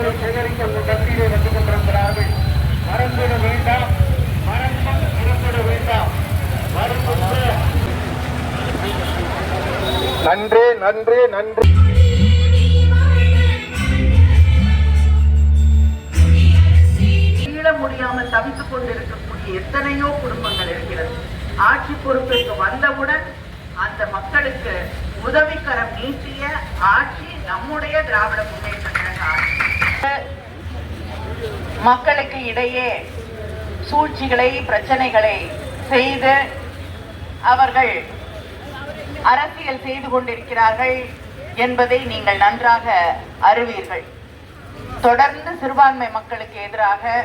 வாக்குகளை சேகரிக்க உங்கள் கட்சியிலே வந்து கொண்டிருக்கிறார்கள் மறந்துவிட வேண்டாம். மறந்தும் மறந்துவிட வேண்டாம். மறந்து நன்றி நன்றி நன்றி. மீள முடியாமல் தவித்துக் கொண்டிருக்கக்கூடிய எத்தனையோ குடும்பங்கள் இருக்கிறது. ஆட்சி பொறுப்பிற்கு வந்தவுடன் அந்த மக்களுக்கு உதவிக்கரம் நீட்டிய ஆட்சி நம்முடைய திராவிட முன்னேற்ற கழக ஆட்சி மக்களுக்கு இடையே சூழ்ச்சிகளை பிரச்சனைகளை செய்து அவர்கள் அரசியல் செய்து கொண்டிருக்கிறார்கள் என்பதை நீங்கள் நன்றாக அறிவீர்கள். தொடர்ந்து சிறுபான்மை மக்களுக்கு எதிராக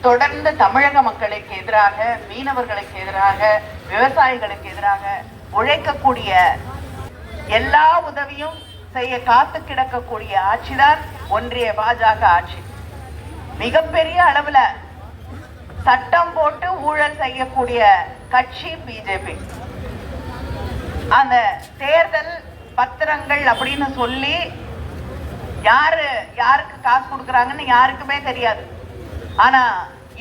தொடர்ந்து தமிழக மக்களுக்கு எதிராக மீனவர்களுக்கு எதிராக விவசாயிகளுக்கு எதிராக உழைக்கக்கூடிய எல்லா உதவியும் செய்ய காத்து கிடக்கக்கூடிய ஆட்சிதான் ஒன்றிய பாஜக ஆட்சி. மிகப்பெரிய அளவுல சட்டம் போட்டு ஊழல் செய்யக்கூடிய கட்சி பிஜேபி. அந்த தேர்தல் பத்திரங்கள் அப்படின்னு சொல்லி யாரு யாருக்கு காசு கொடுக்குறாங்கன்னு யாருக்குமே தெரியாது. ஆனா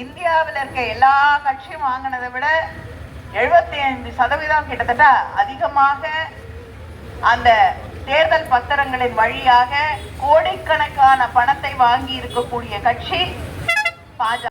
இந்தியாவில் இருக்க எல்லா கட்சியும் வாங்கினதை விட எழுபத்தி ஐந்து சதவீதம் கிட்டத்தட்ட அதிகமாக அந்த தேர்தல் பத்திரங்களின் வழியாக கோடிக்கணக்கான பணத்தை வாங்கி இருக்கக்கூடிய கட்சி பாஜக.